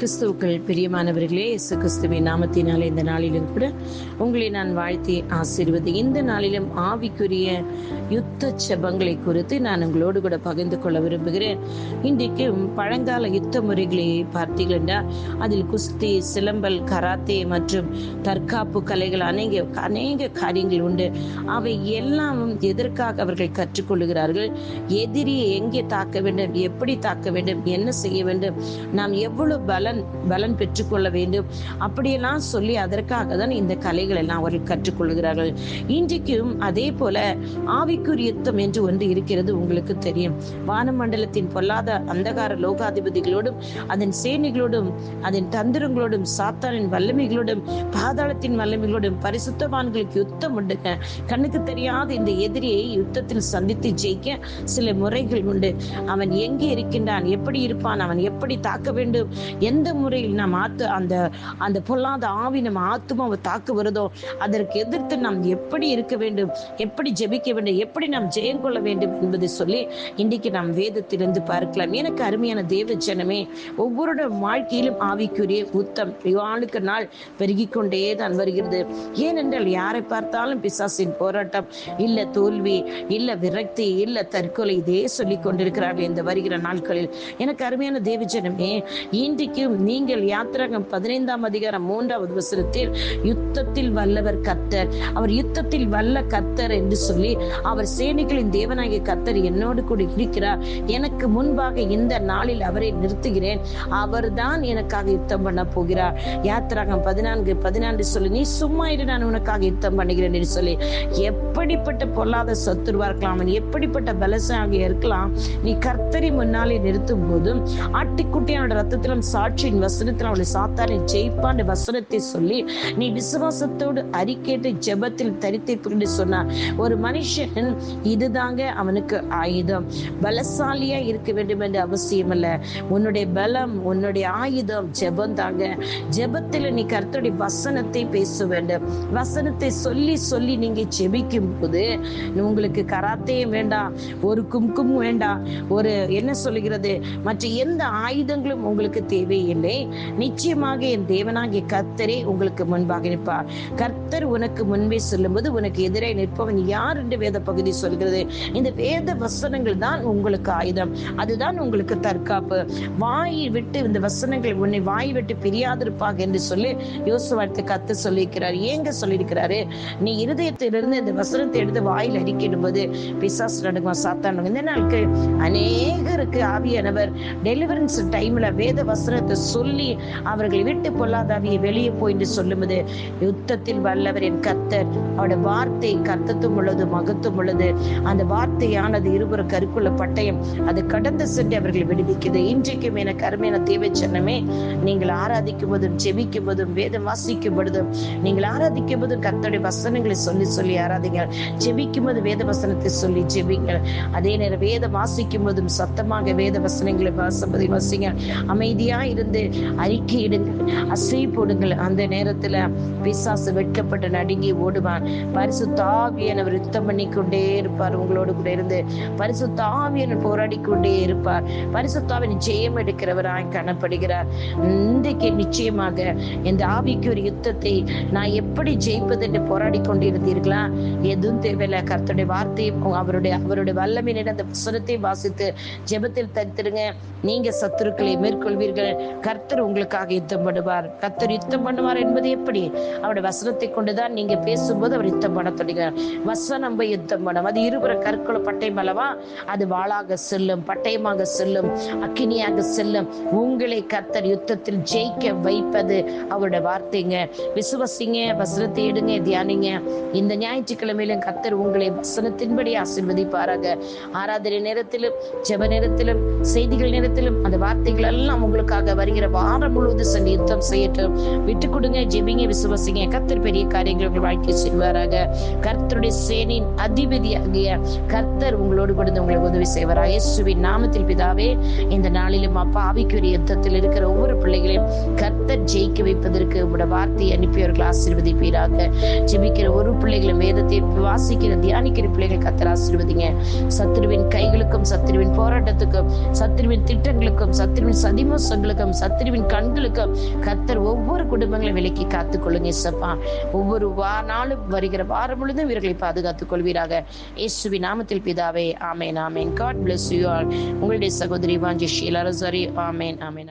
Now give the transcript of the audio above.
கிறிஸ்துவுக்கள் பிரியமானவர்களே இயேசு கிறிஸ்துவின் நாமத்தினாலே இந்த நாளிலும் கூட உங்களை நான் வாழ்த்தி ஆசீர்வது. இந்த நாளிலும் ஆவிக்குரிய யுத்த செபங்களை குறித்து நான் உங்களோடு கூட பகிர்ந்து கொள்ள விரும்புகிறேன். இன்றைக்கு பழங்கால யுத்த முறைகளை பார்த்தீர்கள் என்றால் அதில் குஸ்தி சிலம்பல் கராத்தே மற்றும் தற்காப்பு கலைகள் அநேக அநேக காரியங்கள் உண்டு. அவை எல்லாம் எதற்காக அவர்கள் கற்றுக்கொள்கிறார்கள் எதிரியை எங்கே தாக்க வேண்டும்? எப்படி தாக்க வேண்டும்? என்ன செய்ய வேண்டும்? நாம் எவ்வளவு பல பலன் பலன் பெற்றுக்கொள்ள வேண்டும். அப்படியெல்லாம் சொல்லி அதற்காக தான் இந்த கலைகள் எல்லாம் அவர்கள் கற்றுக்கொள்கிறார்கள். இன்றைக்கும் அதே போல ஆவிக்குரிய யுத்தம் என்று ஒன்று இருக்கிறது உங்களுக்கு தெரியும். வானமண்டலத்தின் பொல்லாத அந்தகார லோகாதிபதிகளோடும் அதன் சேனைகளோடும் அதன் தந்திரங்களோடும் சாத்தானின் வல்லமைகளோடும் பாதாளத்தின் வல்லமைகளோடும் பரிசுத்தவான்களுக்கு யுத்தம் உண்டுங்க. கண்ணுக்கு தெரியாத இந்த எதிரியை யுத்தத்தில் சந்தித்து ஜெயிக்க சில முறைகள் உண்டு. அவன் எங்கே இருக்கின்றான்? எப்படி இருப்பான்? அவன் எப்படி தாக்க வேண்டும்? எந்த எந்த முறையில் நாம் ஆத்து அந்த அந்த பொல்லாத ஆவி நம்ம ஆத்துமாவை தாக்க வருதோ அதற்கு எதிர்த்து நாம் எப்படி இருக்க வேண்டும் எப்படி ஜெபிக்க வேண்டும் எப்படி நாம் ஜெயம் கொள்ள வேண்டும் என்பதை சொல்லி இன்றைக்கு நாம் வேதத்திலிருந்து பார்க்கலாம். எனக்கு அருமையான தேவ ஜனமே ஒவ்வொரு வாழ்க்கையிலும் ஆவிக்குரிய புத்தம் நாளுக்கு நாள் பெருகி கொண்டே தான் வருகிறது. ஏனென்றால் யாரை பார்த்தாலும் பிசாசின் போராட்டம் இல்ல தோல்வி இல்ல விரக்தி இல்ல தற்கொலை இதே சொல்லி கொண்டிருக்கிறார்கள் இந்த வருகிற நாட்களில். எனக்கு அருமையான தேவ ஜனமே இன்றைக்கு மீண்டும் நீங்கள் யாத்திரகம் பதினைந்தாம் அதிகாரம் மூன்றாவது வசனத்தில் யுத்தத்தில் வல்லவர் கத்தர் அவர் யுத்தத்தில் வல்ல கத்தர் என்று சொல்லி அவர் சேனைகளின் தேவனாகிய கத்தர் என்னோடு கூட இருக்கிறார். எனக்கு முன்பாக இந்த நாளில் அவரை நிறுத்துகிறேன். அவர்தான் எனக்காக யுத்தம் பண்ண போகிறார். யாத்திராகம் பதினான்கு பதினான்கு சொல்லி நீ சும்மா இரு நான் உனக்காக யுத்தம் பண்ணுகிறேன் என்று சொல்லி எப்படிப்பட்ட பொல்லாத சத்துருவா இருக்கலாம். எப்படிப்பட்ட பலசாக இருக்கலாம். நீ கர்த்தரி முன்னாலே நிறுத்தும் போதும். ஆட்டிக்குட்டியோட ரத்தத்திலும் சாட்சியின் வசனத்தில் அவளை சாத்தானை ஜெயிப்பான் வசனத்தை சொல்லி நீ விசுவாசத்தோடு அறிக்கையிட்டு ஜெபத்தில் தரித்திருப்பு சொன்னார். ஒரு மனுஷன் இதுதாங்க அவனுக்கு ஆயுதம். பலசாலியா இருக்க வேண்டும் என்று அவசியம் இல்லை. உன்னுடைய பலம் உன்னுடைய ஆயுதம் ஜெபம் தாங்க. ஜெபத்தில் நீ கர்த்தருடைய வசனத்தை பேச வேண்டும். வசனத்தை சொல்லி சொல்லி நீங்க ஜெபிக்கும் போது உங்களுக்கு கராத்தையும் வேண்டாம். ஒரு கும்கும் வேண்டாம். ஒரு என்ன சொல்லுகிறது? மற்ற எந்த ஆயுதங்களும் உங்களுக்கு தேவையில்லை. நிச்சயமாக என் தேவனாகிய கர்த்தரே உங்களுக்கு முன்பாக நிற்பார். கர்த்தர் உனக்கு முன்பே சொல்லும்போது உனக்கு எதிரே நிற்பவன் யார் என்று வேத பகுதி சொல்கிறது. இந்த வேத வசனங்கள் தான் உங்களுக்கு ஆயுதம். அதுதான் உங்களுக்கு தற்காப்பு. வாய் விட்டு இந்த வசனங்கள் உன்னை வாய் விட்டு பிரியாதிருப்பாக என்று சொல்லி யோசுவார்த்தை கத்து சொல்லியிருக்கிறார். ஏங்க சொல்லியிருக்கிறாரு? நீ இருதயத்திலிருந்து இந்த வசனத்தை எடுத்து வாயில் அடிக்கிடும் போது பிசாஸ் சாத்தா சாத்தான் இந்த நாளுக்கு அநேகருக்கு ஆவியானவர் டெலிவரன்ஸ் டைம்ல வேத வசனத்தை சொல்லி அவர்களை விட்டு பொல்லாதவையை வெளியே போய் என்று சொல்லும்போது யுத்தத்தில் வல்லவர் என் கத்தர் அவருடைய வார்த்தை கத்தத்தும் உள்ளது மகத்தும் உள்ளது. அந்த வார்த்தையானது இருபுற கருக்குள்ள பட்டயம். அது கடந்து சென்று அவர்களை விடுவிக்குது. இன்றைக்கும் எனக்கு அருமையான தேவை சின்னமே நீங்கள் ஆராதிக்கும் போதும் ஜெபிக்கும் போதும் வேதம் வாசிக்கும் பொழுதும் நீங்கள் ஆராதிக்கும் போதும் கத்தோடைய வசனங்களை சொல்லி சொல்லி ஆராதிங்க ஜெபிக்கும் போது வேத வசனத்தை சொல்லி ஜெபிங்கள். அதே நேரம் வேதம் வாசிக்கும் போதும் சத்தமாக வேத வசனங்களை வாசப்பதை வாசிங்க அமைதியா இருந்து அறிக்கையிடுங்கள் அசை போடுங்கள். அந்த நேரத்துல பிசாசு வெட்கப்பட்டு நடுங்கி ஓடுவான். பரிசு தாவியனவர் யுத்தம் பண்ணி கொண்டே இருப்பார். உங்களோடு கூட இருந்து பரிசு தாவியன் போராடி கொண்டே இருப்பார். பரிசு தாவியன் ஜெயம் எடுக்கிறவராய் காணப்படுகிறார். இன்றைக்கு நிச்சயமாக இந்த ஆவிக்கு ஒரு யுத்தத்தை நான் எப்படி ஜெயிப்பது என்று போராடி கொண்டிருந்தீர்களா எதுவும் தேவையில்லை. கர்த்தருடைய வார்த்தையும் அவருடைய அவருடைய வல்லமையினர் அந்த புசனத்தையும் வாசித்து ஜெபத்தில் தரித்திருங்க நீங்க சத்துருக்களை மேற்கொள்வீர்கள். கர்த்தர் உங்களுக்காக யுத்தம் பண்ணுவார். கர்த்தர் யுத்தம் பண்ணுவார் என்பது எப்படி? அவருடைய வசனத்தை கொண்டுதான் நீங்க பேசும்போது அவர் யுத்தம் பண்ண தொடங்குகிறார் வசனம் போய் யுத்தம் பண்ணும். அது இருபுற கற்கள பட்டயம் அல்லவா? அது வாளாக செல்லும் பட்டயமாக செல்லும் அக்கினியாக செல்லும். உங்களை கர்த்தர் யுத்தத்தில் ஜெயிக்க வைப்பது அவருடைய வார்த்தைங்க. விசுவசிங்க வசனத்தை எடுங்க தியானிங்க. இந்த ஞாயிற்றுக்கிழமையிலும் கர்த்தர் உங்களை வசனத்தின்படி ஆசிர்வதிப்பாராக. ஆராதனை நேரத்திலும் ஜெப நேரத்திலும் செய்திகள் நேரத்திலும் அந்த வார்த்தைகள் எல்லாம் உங்களுக்காக வருகிற வாரம் முழுவதும் சென்று யுத்தம் செய்யட்டும். விட்டு கொடுங்க ஜெபிங்க விசுவசிங்க. கர்த்தர் பெரிய காரியங்கள் உங்கள் வாழ்க்கை செய்வாராக. கர்த்தருடைய சேனின் அதிபதியாகிய கர்த்தர் உங்களோடு கொடுத்து உங்களை உதவி செய்வாரா? இயேசுவின் நாமத்தில் பிதாவே இந்த நாளிலும் அப்பா ஆவிக்குரிய யுத்தத்தில் இருக்கிற ஒவ்வொரு பிள்ளைகளையும் கர்த்தர் ஜெயிக்க வைப்பதற்கு உங்களோட வார்த்தையை அனுப்பியவர்கள் ஆசீர்வதிப்பீராக. ஜெபிக்கிற ஒரு பிள்ளைகளும் வேதத்தை வாசிக்கிற தியானிக்கிற பிள்ளைகள் கத்தர் ஆசீர்வதிங்க. சத்ருவின் கைகளுக்கும் சத்ருவின் போராட்டத்துக்கும் சத்ருவின் திட்டங்களுக்கும் சத்ருவின் சதிமோசங்களுக்கும் சத்ருவின் கண்களுக்கும் கத்தர் ஒவ்வொரு குடும்பங்களை விலக்கி காத்துக்கொள்ளுங்க இசப்பா. ஒவ்வொரு வா நாளும் வருகிற வாரம் முழுதும் இவர்களை பாதுகாத்துக் கொள்வீராக. இயேசுவி நாமத்தில் பிதாவே ஆமேன் ஆமேன். காட் பிளஸ் யூ ஆல் உங்களுடைய சகோதரி வாஞ்சி ஷீலா ரசரி ஆமேன் ஆமேன்.